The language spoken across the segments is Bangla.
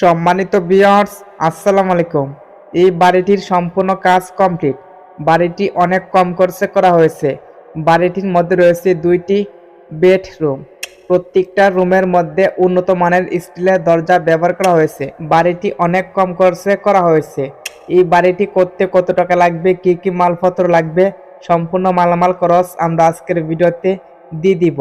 সম্মানিত বিয়ার্স আসসালামু আলাইকুম। এই বাড়িটির সম্পূর্ণ কাজ কমপ্লিট বাড়িটি অনেক কম খরচে করা হয়েছে। বাড়িটির মধ্যে রয়েছে দুইটি বেডরুম প্রত্যেকটা রুমের মধ্যে উন্নত মানের স্টিলের দরজা ব্যবহার করা হয়েছে। বাড়িটি অনেক কম খরচে করা হয়েছে। এই বাড়িটি করতে কত টাকা লাগবে, কি কি মালপত্র লাগবে, সম্পূর্ণ মালামাল খরচ আমরা আজকের ভিডিওতে দিয়ে দিব।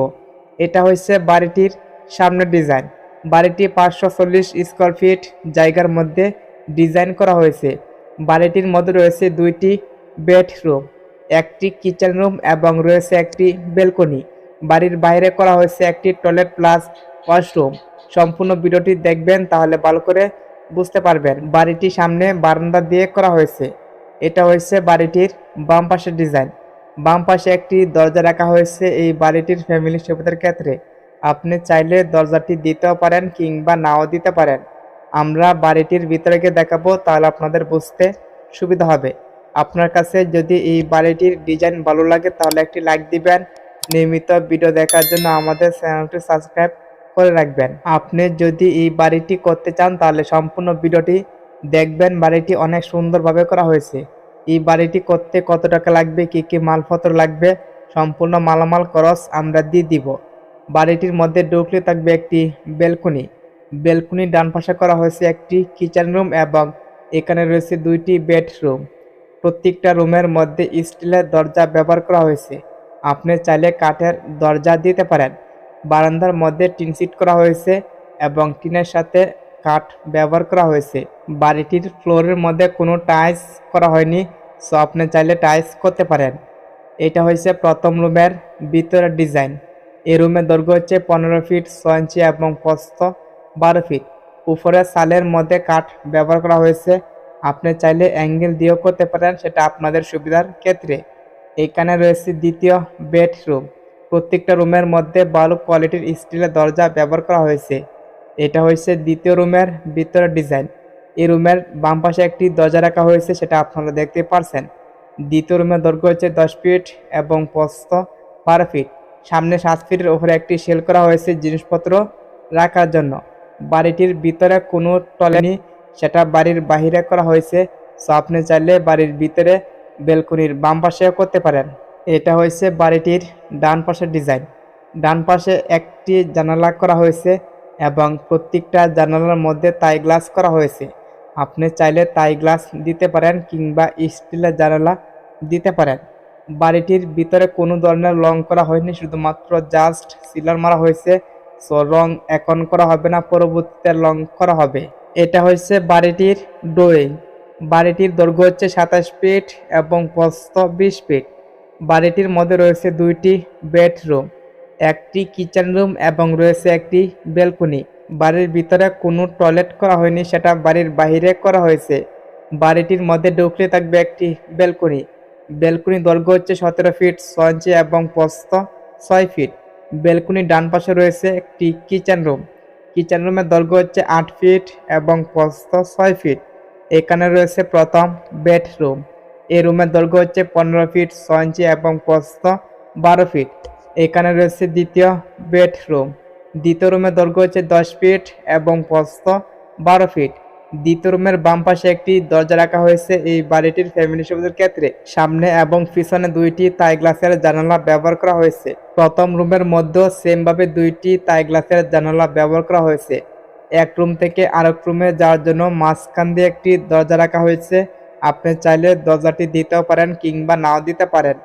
এটা হচ্ছে বাড়িটির সামনের ডিজাইন বাড়িটি পাঁচশো চল্লিশ স্কোয়ার ফিট জায়গার মধ্যে ডিজাইন করা হয়েছে। বাড়িটির মধ্যে রয়েছে দুইটি বেডরুম, একটি কিচেন রুম এবং রয়েছে একটি বেলকনি বাড়ির বাইরে করা হয়েছে একটি টয়লেট প্লাস ওয়াশরুম। সম্পূর্ণ ভিডিওটি দেখবেন তাহলে ভালো করে বুঝতে পারবেন। বাড়িটি সামনে বারান্দা দিয়ে করা হয়েছে। এটা হয়েছে বাড়িটির বাম পাশের ডিজাইন। বাম পাশে একটি দরজা রাখা হয়েছে এই বাড়িটির ফ্যামিলি সভ্যতার ক্ষেত্রে। আপনি চাইলে দরজাটি দিতেও পারেন কিংবা নাও দিতে পারেন। আমরা বাড়িটির ভিতরে দেখাবো, তাহলে আপনাদের বুঝতে সুবিধা হবে। আপনার কাছে যদি এই বাড়িটির ডিজাইন ভালো লাগে, তাহলে একটি লাইক দিবেন। নিয়মিত ভিডিও দেখার জন্য আমাদের চ্যানেলটি সাবস্ক্রাইব করে রাখবেন। আপনি যদি এই বাড়িটি করতে চান, তাহলে সম্পূর্ণ ভিডিওটি দেখবেন। বাড়িটি অনেক সুন্দরভাবে করা হয়েছে। এই বাড়িটি করতে কত টাকা লাগবে, কি কি মালপত্র লাগবে, সম্পূর্ণ মালামাল খরচ আমরা দিয়ে দিব। বাড়িটির মধ্যে ঢুকলে থাকবে একটি বেলকনি। বেলকনি ডান পাশে করা হয়েছে একটি কিচেন রুম এবং এখানে রয়েছে দুইটি বেডরুম। প্রত্যেকটা রুমের মধ্যে স্টিলের দরজা ব্যবহার করা হয়েছে। আপনি চাইলে কাঠের দরজা দিতে পারেন। বারান্দার মধ্যে টিন সিট করা হয়েছে এবং টিনের সাথে কাঠ ব্যবহার করা হয়েছে। বাড়িটির ফ্লোরের মধ্যে কোনো টাইলস করা হয়নি, সো আপনি চাইলে টাইলস করতে পারেন। এটা হয়েছে প্রথম রুমের ভিতরের ডিজাইন। এই রুমের দৈর্ঘ্য হচ্ছে পনেরো ফিট ছয় ইঞ্চি এবং প্রস্থ বারো ফিট। উপরে সালের মধ্যে কাঠ ব্যবহার করা হয়েছে। আপনি চাইলে অ্যাঙ্গেল দিয়েও করতে পারেন, সেটা আপনাদের সুবিধার ক্ষেত্রে। এখানে রয়েছে দ্বিতীয় বেডরুম। প্রত্যেকটা রুমের মধ্যে ভালো কোয়ালিটির স্টিলের দরজা ব্যবহার করা হয়েছে। এটা হয়েছে দ্বিতীয় রুমের ভিতরের ডিজাইন। এই রুমের বাম পাশে একটি দরজা রাখা হয়েছে, সেটা আপনারা দেখতে পারছেন। দ্বিতীয় রুমের দৈর্ঘ্য হচ্ছে দশ ফিট এবং প্রস্থ বারো ফিট। সামনে সাত ফিটের উপরে একটি সেল করা হয়েছে জিনিসপত্র রাখার জন্য। বাড়িটির ভিতরে কোনো টলেনি সেটা বাড়ির বাহিরে করা হয়েছে। সো আপনি চাইলে বাড়ির ভিতরে বেলকনির বাম পাশেও করতে পারেন। এটা হয়েছে বাড়িটির ডান পাশের ডিজাইন। ডান পাশে একটি জানালা করা হয়েছে এবং প্রত্যেকটা জানালার মধ্যে তাই গ্লাস করা হয়েছে। আপনি চাইলে তাই গ্লাস দিতে পারেন কিংবা স্টিলের জানালা দিতে পারেন। বাড়িটির ভিতরে কোনো ধরনের রং করা হয়নি, শুধুমাত্র জাস্ট সিলার মারা হয়েছে। সো রং এখন করা হবে না, পরবর্তীতে রং করা হবে। এটা হচ্ছে বাড়িটির ডোরিং। বাড়িটির দৈর্ঘ্য হচ্ছে সাতাশ ফিট এবং প্রস্থ বিশ ফিট। বাড়িটির মধ্যে রয়েছে দুইটি বেডরুম, একটি কিচেন রুম এবং রয়েছে একটি বেলকনি বাড়ির ভিতরে কোনো টয়লেট করা হয়নি, সেটা বাড়ির বাইরে করা হয়েছে। বাড়িটির মধ্যে ঢুকলে থাকবে একটি বেলকনি বেলকনি দৈর্ঘ্য হচ্ছে সতেরো ফিট, ছয় ইঞ্চি এবং প্রস্থ ছয় ফিট। বেলকনির ডান পাশে রয়েছে একটি কিচেন রুম। কিচেন রুমের দৈর্ঘ্য হচ্ছে আট ফিট এবং প্রস্থ ছয় ফিট। এখানে রয়েছে প্রথম বেডরুম। এই রুমের দৈর্ঘ্য হচ্ছে পনেরো ফিট, ছয় ইঞ্চি এবং প্রস্থ বারো ফিট। এখানে রয়েছে দ্বিতীয় বেডরুম। দ্বিতীয় রুমের দৈর্ঘ্য হচ্ছে দশ ফিট এবং প্রস্থ বারো ফিট। দ্বিতীয় রুমের বাম পাশে একটি দরজা রাখা হয়েছে। এই বাড়িটির ফ্যামিলি সুবিধার ক্ষেত্রে সামনে এবং পিছনে দুইটি তাই গ্লাসের জানালা ব্যবহার করা হয়েছে। প্রথম রুমের মধ্যেও সেম ভাবে দুইটি তাই গ্লাসের জানালা ব্যবহার করা হয়েছে। এক রুম থেকে আরেক রুমে যাওয়ার জন্য মাঝখান দিয়ে একটি দরজা রাখা হয়েছে। আপনি চাইলে দরজাটি দিতেও পারেন কিংবা নাও দিতে পারেন।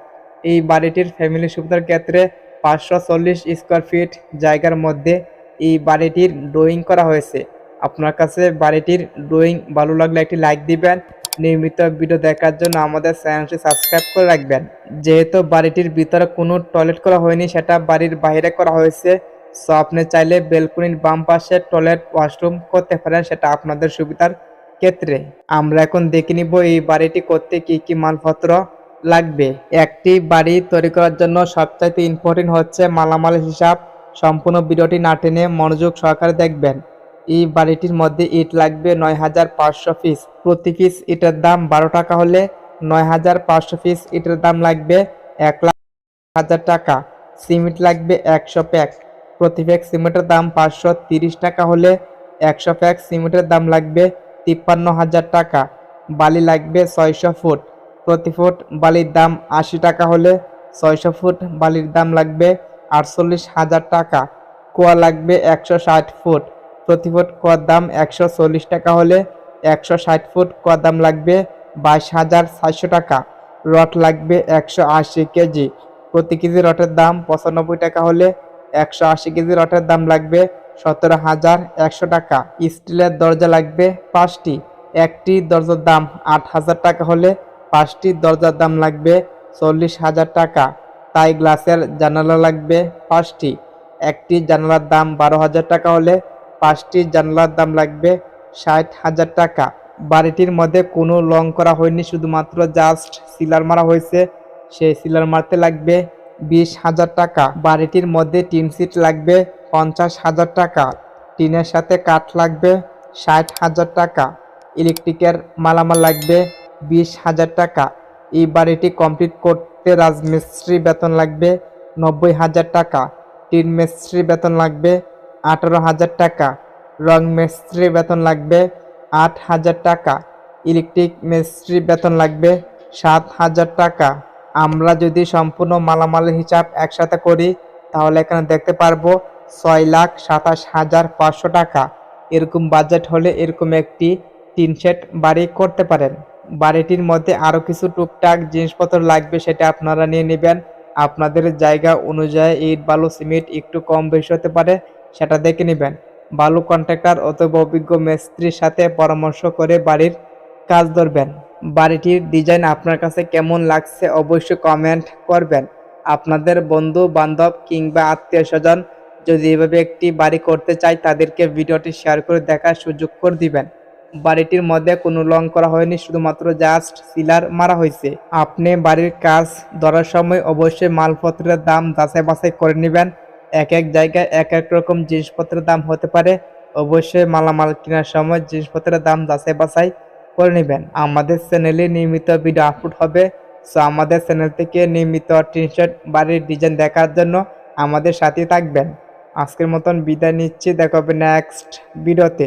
এই বাড়িটির ফ্যামিলি সুবিধার ক্ষেত্রে পাঁচশো চল্লিশ স্কোয়ার ফিট জায়গার মধ্যে এই বাড়িটির ড্রয়িং করা হয়েছে। আপনার কাছে বাড়িটির ড্রয়িং ভালো লাগলে একটি লাইক দিবেন। নিয়মিত ভিডিও দেখার জন্য আমাদের চ্যানেলটি সাবস্ক্রাইব করে রাখবেন। যেহেতু বাড়িটির ভিতরে কোনো টয়লেট করা হয়নি, সেটা বাড়ির বাইরে করা হয়েছে। সো আপনি চাইলে বেলকনির বাম পাশে টয়লেট ওয়াশরুম করতে পারেন, সেটা আপনাদের সুবিধার ক্ষেত্রে। আমরা এখন দেখে নিব এই বাড়িটি করতে কি কি মালপত্র লাগবে। একটি বাড়ি তৈরি করার জন্য সবচাইতে ইম্পর্টেন্ট হচ্ছে মালামাল হিসাব। সম্পূর্ণ ভিডিওটি না টেনে মনোযোগ সহকারে দেখবেন। এই বাড়িটির মধ্যে ইট লাগবে নয় হাজার পাঁচশো পিস। প্রতি পিস ইটের দাম বারো টাকা হলে নয় হাজার পাঁচশো পিস ইটের দাম লাগবে এক লাখ হাজার টাকা। সিমেন্ট লাগবে একশো প্যাক। প্রতি প্যাক সিমেন্টের দাম পাঁচশো তিরিশ টাকা হলে একশো প্যাক সিমেন্টের দাম লাগবে তিপ্পান্ন হাজার টাকা। বালি লাগবে ছয়শো ফুট। প্রতি ফুট বালির দাম আশি টাকা হলে ছয়শো ফুট বালির দাম লাগবে আটচল্লিশ হাজার টাকা। কুয়া লাগবে একশো ষাট ফুট। প্রতি ফুট কুয়ার দাম একশো চল্লিশ টাকা হলে একশো ষাট ফুট কুয়ার দাম লাগবে বাইশ হাজার ছয়শো টাকা। রড লাগবে একশো আশি কেজি। প্রতি কেজি রটের দাম পঁচানব্বই টাকা হলে একশো আশি কেজি রটের দাম লাগবে সতেরো হাজার একশো টাকা। স্টিলের দরজা লাগবে পাঁচটি। একটি দরজার দাম আট হাজার টাকা হলে পাঁচটি দরজার দাম লাগবে চল্লিশ হাজার টাকা। তাই গ্লাসের জানালা লাগবে পাঁচটি। একটি জানালার দাম বারো হাজার টাকা হলে পাঁচটি জানালার দাম লাগবে ষাট হাজার টাকা। বাড়িটির মধ্যে কোনো লং করা হয়নি, শুধুমাত্র জাস্ট সিলার মারা হয়েছে। সেই সিলার মারতে লাগবে বিশ হাজার টাকা। বাড়িটির মধ্যে টিন সিট লাগবে পঞ্চাশ হাজার টাকা। টিনের সাথে কাঠ লাগবে ষাট হাজার টাকা। ইলেকট্রিকের মালামাল লাগবে বিশ হাজার টাকা। এই বাড়িটি কমপ্লিট করতে রাজমিস্ত্রি বেতন লাগবে নব্বই হাজার টাকা। টিন মিস্ত্রি বেতন লাগবে আঠারো হাজার টাকা। রং মিস্ত্রি বেতন লাগবে আট হাজার টাকা। ইলেকট্রিক মিস্ত্রি বেতন লাগবে সাত হাজার টাকা। আমরা যদি সম্পূর্ণ মালামালের হিসাব একসাথে করি, তাহলে এখানে দেখতে পারব ছয় লাখ সাতাশ হাজার পাঁচশো টাকা। এরকম বাজেট হলে এরকম একটি টিন সেট বাড়ি করতে পারেন। বাড়িটির মধ্যে আরও কিছু টুকটাক জিনিসপত্র লাগবে, সেটা আপনারা নিয়ে নেবেন। আপনাদের জায়গা অনুযায়ী ইট, বালু, সিমেন্ট একটু কম বেশি হতে পারে। সেটা দেখে নেবেন। বালু কন্ট্রাক্টর অথবা অভিজ্ঞ মিস্ত্রির সাথে পরামর্শ করে বাড়ির কাজ ধরবেন। বাড়িটির ডিজাইন আপনার কাছে কেমন লাগছে অবশ্যই কমেন্ট করবেন। আপনাদের বন্ধু বান্ধব কিংবা আত্মীয় স্বজন যদি এভাবে একটি বাড়ি করতে চায়, তাদেরকে ভিডিওটি শেয়ার করে দেখার সুযোগ করে দিবেন। বাড়িটির মধ্যে কোনো লং করা হয়নি, শুধুমাত্র জাস্ট সিলার মারা হয়েছে। আপনি বাড়ির কাজ ধরার সময় অবশ্যই মালপত্রের দাম যাচাই বাছাই করে নেবেন। এক এক জায়গায় এক এক রকম জিনিসপত্রের দাম হতে পারে। অবশ্যই মালামাল কেনার সময় জিনিসপত্রের দাম যাচাই বাছাই করে নেবেন। আমাদের চ্যানেলে নিয়মিত ভিডিও আপলোড হবে। সো আমাদের চ্যানেল থেকে নিয়মিত টি শার্ট বাড়ির ডিজাইন দেখার জন্য আমাদের সাথে থাকবেন। আজকের মতন বিদায় নিচ্ছি। দেখা হবে নেক্সট ভিডিওতে।